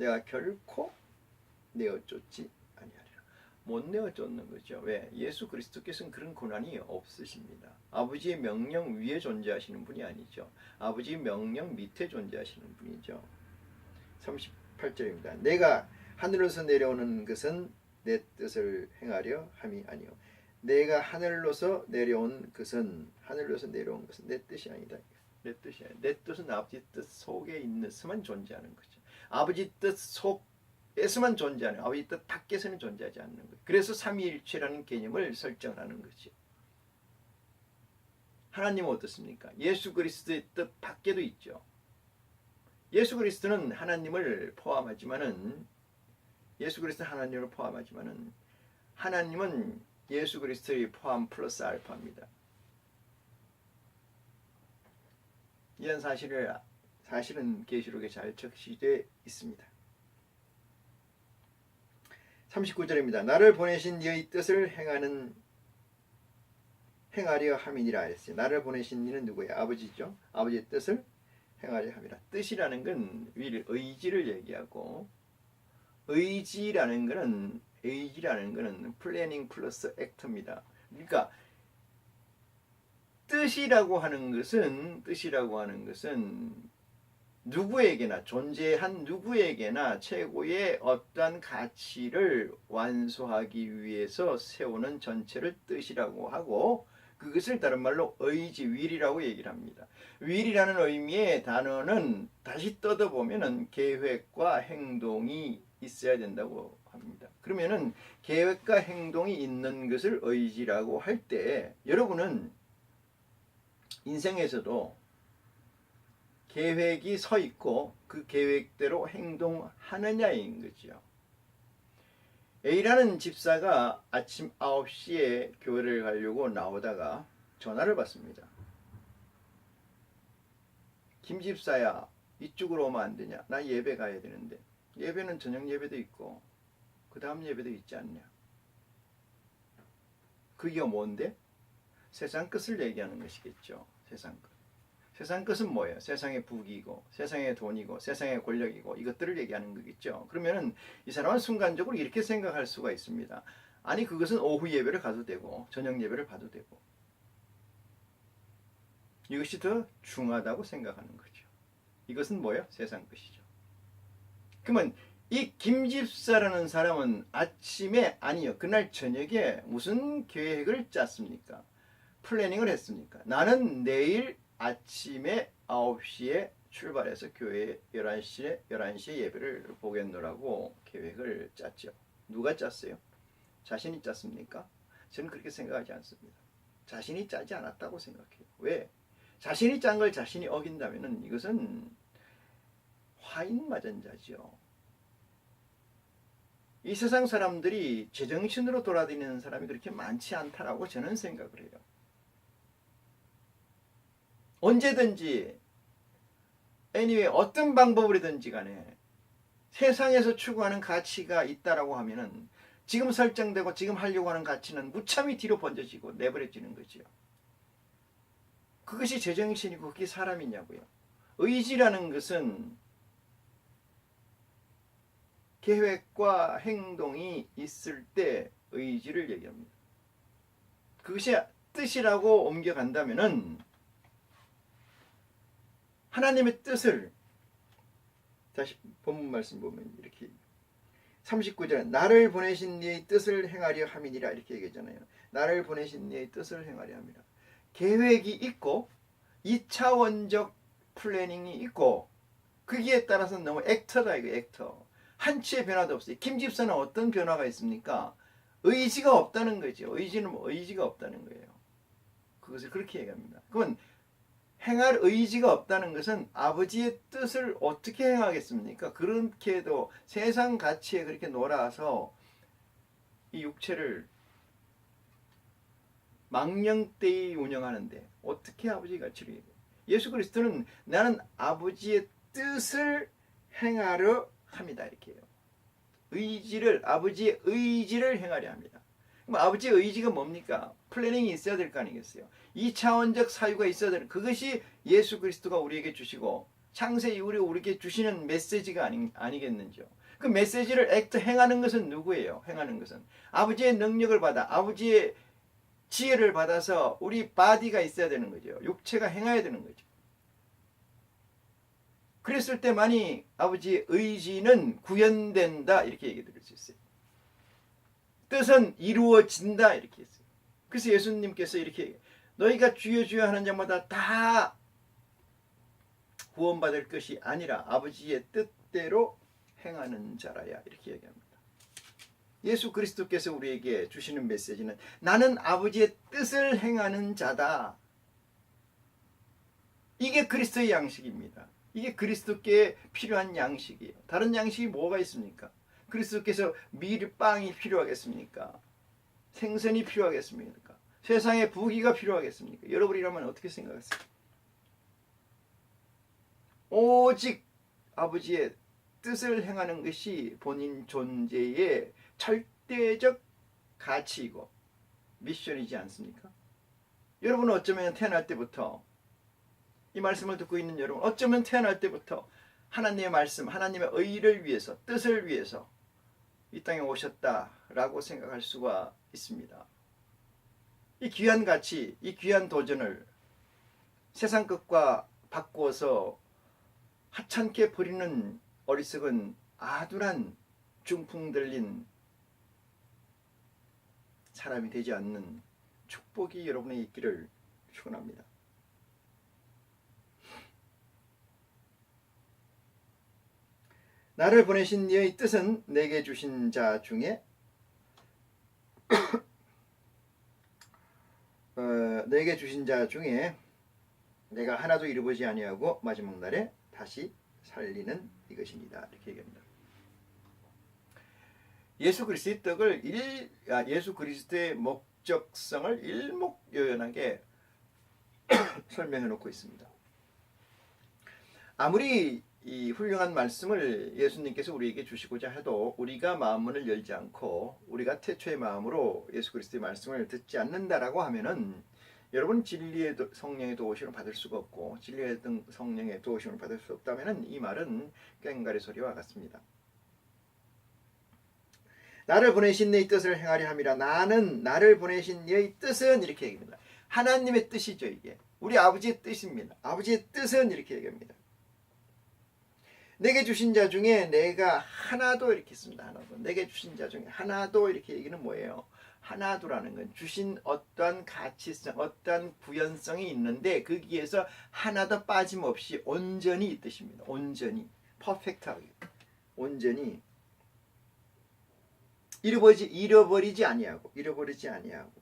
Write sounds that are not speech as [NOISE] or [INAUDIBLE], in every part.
내가 결코 내어 쫓지 아니하리라. 못 내어 쫓는 거죠. 왜? 예수 그리스도께서는 그런 고난이 없으십니다. 아버지의 명령 위에 존재하시는 분이 아니죠. 아버지의 명령 밑에 존재하시는 분이죠. 38절입니다. 내가 하늘로서 내려오는 것은 내 뜻을 행하려 함이 아니요. 내가 하늘로서 내려온 것은 하늘로서 내려온 것은 내 뜻이 아니다. 내 뜻이 아니다. 내 뜻은 아버지 뜻 속에 있는서만 존재하는 거죠. 아버지 뜻 속에서만 존재하는 아버지 뜻 밖에서는 존재하지 않는 거예요. 그래서 삼위일체라는 개념을 설정하는 거죠. 하나님은 어떻습니까? 예수 그리스도의 뜻 밖에도 있죠. 예수 그리스도는 하나님을 포함하지만은 예수 그리스도 하나님을 포함하지만은 하나님은 예수 그리스도의 포함 플러스 알파입니다. 이런 사실을 사실은 계시록에 잘 적시되어 있습니다. 39절입니다. 나를 보내신 이의 뜻을 행하는 행하려 함이니라 했어요. 나를 보내신 이는 누구야? 아버지죠. 아버지의 뜻을 행하려 함이라. 뜻이라는 건 윌, 의지를 얘기하고 의지라는 거는 의지라는 거는 플래닝 플러스 액터입니다. 그러니까 뜻이라고 하는 것은 뜻이라고 하는 것은 누구에게나 존재한 누구에게나 최고의 어떠한 가치를 완수하기 위해서 세우는 전체를 뜻이라고 하고 그것을 다른 말로 의지 윌이라고 얘기를 합니다. 윌이라는 의미의 단어는 다시 뜯어 보면은 계획과 행동이 있어야 된다고 합니다. 그러면은 계획과 행동이 있는 것을 의지라고 할 때 여러분은 인생에서도 계획이 서 있고 그 계획대로 행동하느냐인 거죠. A라는 집사가 아침 9시에 교회를 가려고 나오다가 전화를 받습니다. 김 집사야, 이쪽으로 오면 안 되냐? 나 예배 가야 되는데. 예배는 저녁 예배도 있고, 그 다음 예배도 있지 않냐? 그게 뭔데? 세상 끝을 얘기하는 것이겠죠. 세상 끝. 세상 끝은 뭐예요? 세상의 부귀고, 세상의 돈이고, 세상의 권력이고, 이것들을 얘기하는 거겠죠. 그러면은 이 사람은 순간적으로 이렇게 생각할 수가 있습니다. 아니, 그것은 오후 예배를 가도 되고, 저녁 예배를 봐도 되고. 이것이 더 중하다고 생각하는 거죠. 이것은 뭐예요? 세상 것이죠. 그러면 이 김집사라는 사람은 아침에 아니요. 그날 저녁에 무슨 계획을 짰습니까? 플래닝을 했습니까? 나는 내일 아침에 9시에 출발해서 교회 11시에 11시에 예배를 보겠노라고 계획을 짰죠. 누가 짰어요? 자신이 짰습니까? 저는 그렇게 생각하지 않습니다. 자신이 짜지 않았다고 생각해요. 왜? 자신이 짠 걸 자신이 어긴다면은 이것은 화인 맞은 자죠. 이 세상 사람들이 제정신으로 돌아다니는 사람이 그렇게 많지 않다라고 저는 생각을 해요. 언제든지 anyway 어떤 방법으로든지 간에 세상에서 추구하는 가치가 있다라고 하면은 지금 설정되고 지금 하려고 하는 가치는 무참히 뒤로 번져지고 내버려지는 거죠. 그것이 제정신이고 그게 사람이냐고요. 의지라는 것은 계획과 행동이 있을 때 의지를 얘기합니다. 그것이 뜻이라고 옮겨간다면은 하나님의 뜻을 다시 본문 말씀 보면 이렇게 39절 나를 보내신 네의 뜻을 행하려 함이니라 이렇게 얘기했잖아요. 나를 보내신 네의 뜻을 행하려 함이라. 계획이 있고 2차원적 플래닝이 있고 거기에 따라서 너무 액터다 이거 액터. 한치의 변화도 없어요. 김 집사는 어떤 변화가 있습니까? 의지가 없다는 거죠. 의지는 뭐 의지가 없다는 거예요. 그것을 그렇게 얘기합니다. 그건 행할 의지가 없다는 것은 아버지의 뜻을 어떻게 행하겠습니까? 그렇게도 세상 가치에 그렇게 놀아서 이 육체를 망령되이 운영하는데 어떻게 아버지의 가치를 얘기해요? 예수 그리스도는 나는 아버지의 뜻을 행하려 합니다. 이렇게 해요. 의지를 아버지의 의지를 행하려 합니다. 아버지의 의지가 뭡니까? 플래닝이 있어야 될 거 아니겠어요? 2차원적 사유가 있어야 되는 그것이 예수 그리스도가 우리에게 주시고 창세 이후에 우리에게 주시는 메시지가 아니, 아니겠는지요. 그 메시지를 액트 행하는 것은 누구예요? 행하는 것은 아버지의 능력을 받아 아버지의 지혜를 받아서 우리 바디가 있어야 되는 거죠. 육체가 행해야 되는 거죠. 그랬을 때만이 아버지의 의지는 구현된다 이렇게 얘기 드릴 수 있어요. 뜻은 이루어진다 이렇게 했어요. 그래서 예수님께서 이렇게 너희가 주여 주여 하는 자마다 다 구원받을 것이 아니라 아버지의 뜻대로 행하는 자라야 이렇게 얘기합니다. 예수 그리스도께서 우리에게 주시는 메시지는 나는 아버지의 뜻을 행하는 자다. 이게 그리스도의 양식입니다. 이게 그리스도께 필요한 양식이에요. 다른 양식이 뭐가 있습니까? 그리스도께서 밀빵이 필요하겠습니까? 생선이 필요하겠습니까? 세상에 부귀가 필요하겠습니까? 여러분이라면 어떻게 생각하세요? 오직 아버지의 뜻을 행하는 것이 본인 존재의 절대적 가치이고 미션이지 않습니까? 여러분은 어쩌면 태어날 때부터 이 말씀을 듣고 있는 여러분 어쩌면 태어날 때부터 하나님의 말씀, 하나님의 의를 위해서 뜻을 위해서 이 땅에 오셨다라고 생각할 수가 있습니다. 이 귀한 가치, 이 귀한 도전을 세상 것과 바꾸어서 하찮게 버리는 어리석은 아둔한 중풍 들린 사람이 되지 않는 축복이 여러분에 있기를 축원합니다. 나를 보내신 이의 뜻은 내게 주신 자 중에 [COUGHS] 어, 내게 주신 자 중에 내가 하나도 잃어보지 아니하고 마지막 날에 다시 살리는 이것입니다. 이렇게 얘기합니다. 예수 그리스도의 떡을 일, 아, 예수 그리스도의 목적성을 일목요연하게 [COUGHS] 설명해 놓고 있습니다. 아무리 이 훌륭한 말씀을 예수님께서 우리에게 주시고자 해도 우리가 마음문을 열지 않고 우리가 태초의 마음으로 예수 그리스도의 말씀을 듣지 않는다라고 하면은 여러분 진리의 도- 성령의 도우심을 받을 수가 없고 진리의 등- 성령의 도우심을 받을 수 없다면은 이 말은 꽹가리 소리와 같습니다. 나를 보내신 네 뜻을 행하려 함이라 나는 나를 보내신 네 뜻은 이렇게 얘기합니다. 하나님의 뜻이죠 이게 우리 아버지의 뜻입니다. 아버지의 뜻은 이렇게 얘기합니다. 내게 주신 자 중에 내가 하나도 이렇게 씁니다. 하나도 내게 주신 자 중에 하나도 이렇게 얘기는 뭐예요? 하나도라는 건 주신 어떠한 가치성, 어떠한 구현성이 있는데 거기에서 하나도 빠짐없이 온전히 이 뜻입니다. 온전히 퍼펙트하게 온전히 잃어버리지 잃어버리지 아니하고 잃어버리지 아니하고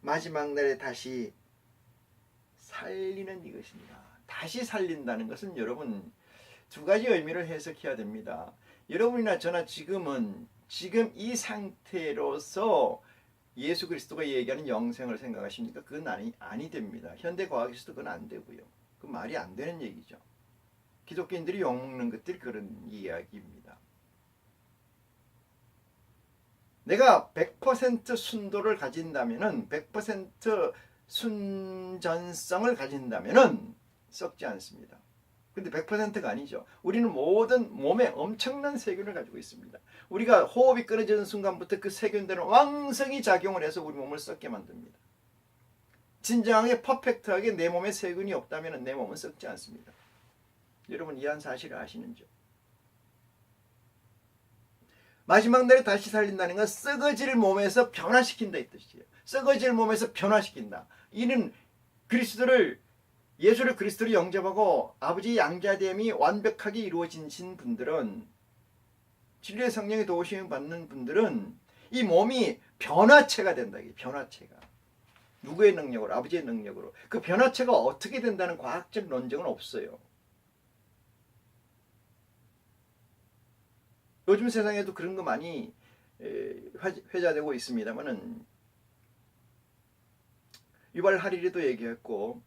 마지막 날에 다시 살리는 이것입니다. 다시 살린다는 것은 여러분 두 가지 의미를 해석해야 됩니다. 여러분이나 저나 지금은 지금 이 상태로서 예수 그리스도가 얘기하는 영생을 생각하십니까? 그건 아니 아니 됩니다. 현대 과학에서도 그건 안 되고요. 그 말이 안 되는 얘기죠. 기독교인들이 욕먹는 것들이 그런 이야기입니다. 내가 100% 순도를 가진다면은 100% 순전성을 가진다면은 썩지 않습니다. 근데 100%가 아니죠. 우리는 모든 몸에 엄청난 세균을 가지고 있습니다. 우리가 호흡이 끊어지는 순간부터 그 세균들은 왕성히 작용을 해서 우리 몸을 썩게 만듭니다. 진정하게 퍼펙트하게 내 몸에 세균이 없다면 내 몸은 썩지 않습니다. 여러분 이한 사실을 아시는죠? 마지막 날에 다시 살린다는 건 썩어질 몸에서 변화시킨다 이 뜻이에요. 썩어질 몸에서 변화시킨다. 이는 그리스도를 예수를 그리스도로 영접하고 아버지 양자됨이 완벽하게 이루어진 분들은 진리의 성령의 도우심을 받는 분들은 이 몸이 변화체가 된다. 이게 변화체가. 누구의 능력으로? 아버지의 능력으로. 그 변화체가 어떻게 된다는 과학적 논증은 없어요. 요즘 세상에도 그런 거 많이 회자되고 있습니다만은 유발 하리리도 얘기했고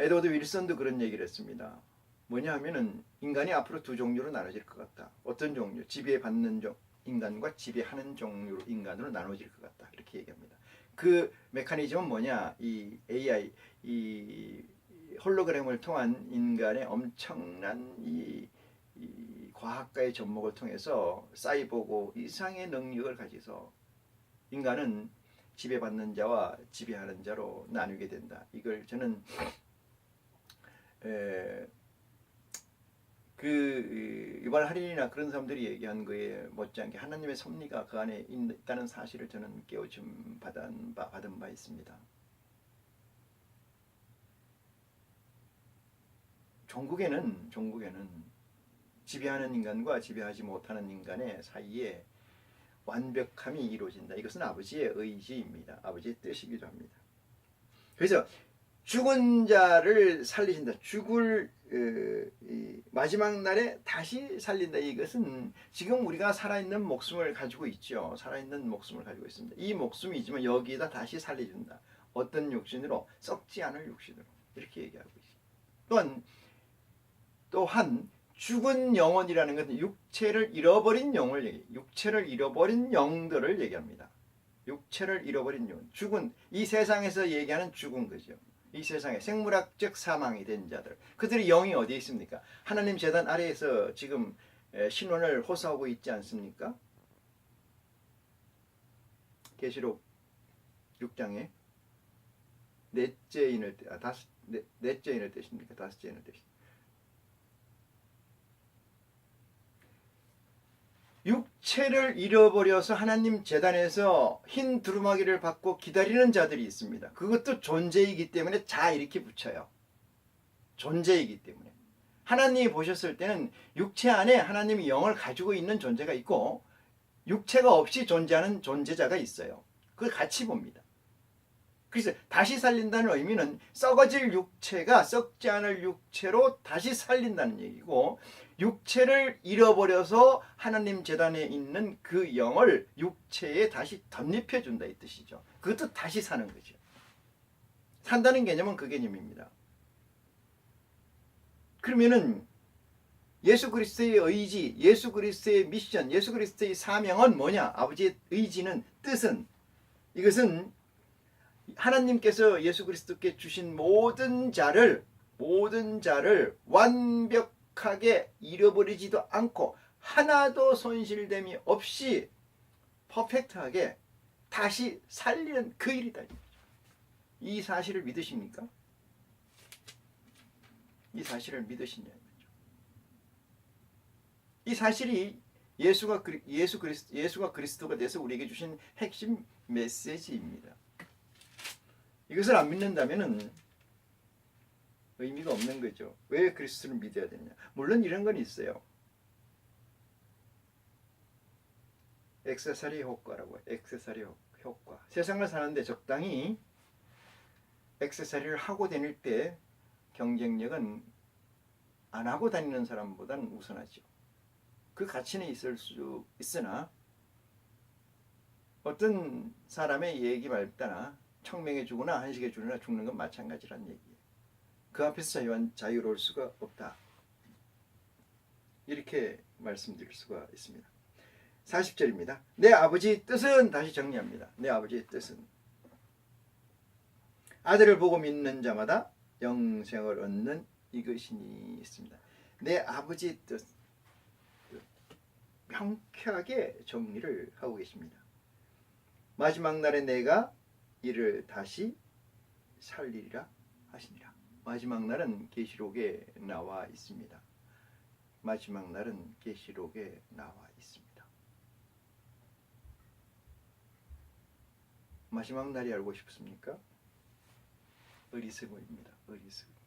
에드워드 윌슨도 그런 얘기를 했습니다. 뭐냐 하면은 인간이 앞으로 두 종류로 나눠질 것 같다. 어떤 종류? 지배받는 종 인간과 지배하는 종류로 인간으로 나눠질 것 같다. 이렇게 얘기합니다. 그 메커니즘은 뭐냐? 이 AI 이 홀로그램을 통한 인간의 엄청난 이, 이 과학과의 접목을 통해서 사이보고 이상의 능력을 가지서 인간은 지배받는 자와 지배하는 자로 나누게 된다. 이걸 저는 에, 그 이번 할인이나 그런 사람들이 얘기한 거에 못지않게 하나님의 섭리가 그 안에 있다는 사실을 저는 깨우침 받은 바, 받은 바 있습니다. 종국에는 종국에는 지배하는 인간과 지배하지 못하는 인간의 사이에 완벽함이 이루어진다. 이것은 아버지의 의지입니다. 아버지의 뜻이기도 합니다. 그래서 죽은 자를 살리신다. 죽을 어, 이 마지막 날에 다시 살린다. 이것은 지금 우리가 살아있는 목숨을 가지고 있죠. 살아있는 목숨을 가지고 있습니다. 이 목숨이지만 여기에다 다시 살려준다. 어떤 육신으로 썩지 않을 육신으로 이렇게 얘기하고 있습니다. 또한 또한 죽은 영혼이라는 것은 육체를 잃어버린 영을 얘기, 육체를 잃어버린 영들을 얘기합니다. 육체를 잃어버린 영, 죽은 이 세상에서 얘기하는 죽은 거죠. 이 세상에 생물학적 사망이 된 자들, 그들의 영이 어디에 있습니까? 하나님 재단 아래에서 지금 에, 신원을 호소하고 있지 않습니까? 계시록 6장에 넷째 인을 때, 아, 다섯 넷, 넷째 인을 뜻입니까? 다섯째 인을 뜻입니까? 육체를 잃어버려서 하나님 재단에서 흰 두루마기를 받고 기다리는 자들이 있습니다. 그것도 존재이기 때문에 자 이렇게 붙여요. 존재이기 때문에. 하나님이 보셨을 때는 육체 안에 하나님이 영을 가지고 있는 존재가 있고 육체가 없이 존재하는 존재자가 있어요. 그걸 같이 봅니다. 그래서 다시 살린다는 의미는 썩어질 육체가 썩지 않을 육체로 다시 살린다는 얘기고 육체를 잃어버려서 하나님 재단에 있는 그 영을 육체에 다시 덧입혀 준다 이 뜻이죠. 그것도 다시 사는 거죠. 산다는 개념은 그 개념입니다. 그러면은 예수 그리스도의 의지, 예수 그리스도의 미션, 예수 그리스도의 사명은 뭐냐? 아버지의 의지는 뜻은 이것은 하나님께서 예수 그리스도께 주신 모든 자를 모든 자를 완벽하게 잃어버리지도 않고 하나도 손실됨이 없이 퍼펙트하게 다시 살리는 그 일이다. 이 사실을 믿으십니까? 이 사실을 믿으시냐. 이 사실이 예수가 예수 그리스도 예수가 그리스도가 돼서 우리에게 주신 핵심 메시지입니다. 이것을 안 믿는다면은 의미가 없는 거죠. 왜 그리스도를 믿어야 되느냐? 물론 이런 건 있어요. 액세서리 효과라고. 액세서리 효과. 세상을 사는데 적당히 액세서리를 하고 다닐 때 경쟁력은 안 하고 다니는 사람보다는 우선하죠. 그 가치는 있을 수 있으나 어떤 사람의 얘기 말따나 청명해 주거나 한식해 주거나 죽는 건 마찬가지란 얘기예요. 그 앞에서 자유, 자유로울 수가 없다. 이렇게 말씀드릴 수가 있습니다. 40절입니다. 내 아버지 뜻은 다시 정리합니다. 내 아버지의 뜻은 아들을 보고 믿는 자마다 영생을 얻는 이것이니 있습니다. 내 아버지의 뜻 명쾌하게 정리를 하고 계십니다. 마지막 날에 내가 이를 다시 살리리라 하시니라. 마지막 날은 계시록에 나와 있습니다. 마지막 날은 계시록에 나와 있습니다. 마지막 날이 알고 싶습니까? 어리석음입니다. 어리석음.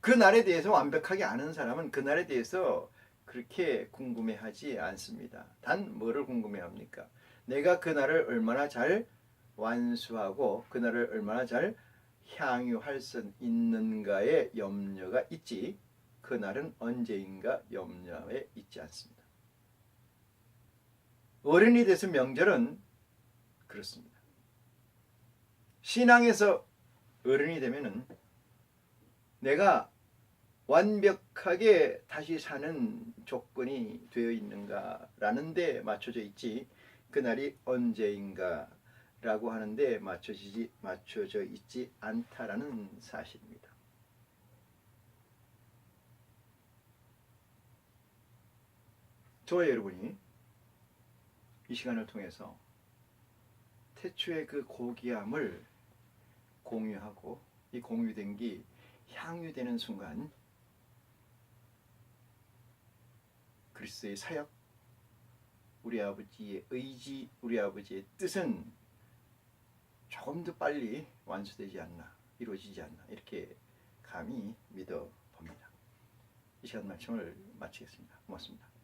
그 날에 대해서 완벽하게 아는 사람은 그 날에 대해서 그렇게 궁금해하지 않습니다. 단 뭐를 궁금해합니까? 내가 그 날을 얼마나 잘 완수하고 그 날을 얼마나 잘 향유할 수 있는가에 염려가 있지 그 날은 언제인가 염려에 있지 않습니다. 어른이 돼서 명절은 그렇습니다. 신앙에서 어른이 되면은 내가 완벽하게 다시 사는 조건이 되어 있는가라는 데 맞춰져 있지 그날이 언제인가 라고 하는데 맞춰지지 맞춰져 있지 않다라는 사실입니다. 저와 여러분이 이 시간을 통해서 태초의 그 고귀함을 공유하고 이 공유된 게 향유되는 순간 그리스도의 사역, 우리 아버지의 의지, 우리 아버지의 뜻은 조금 더 빨리 완수되지 않나, 이루어지지 않나 이렇게 감히 믿어 봅니다. 이 시간 말씀을 마치겠습니다. 고맙습니다.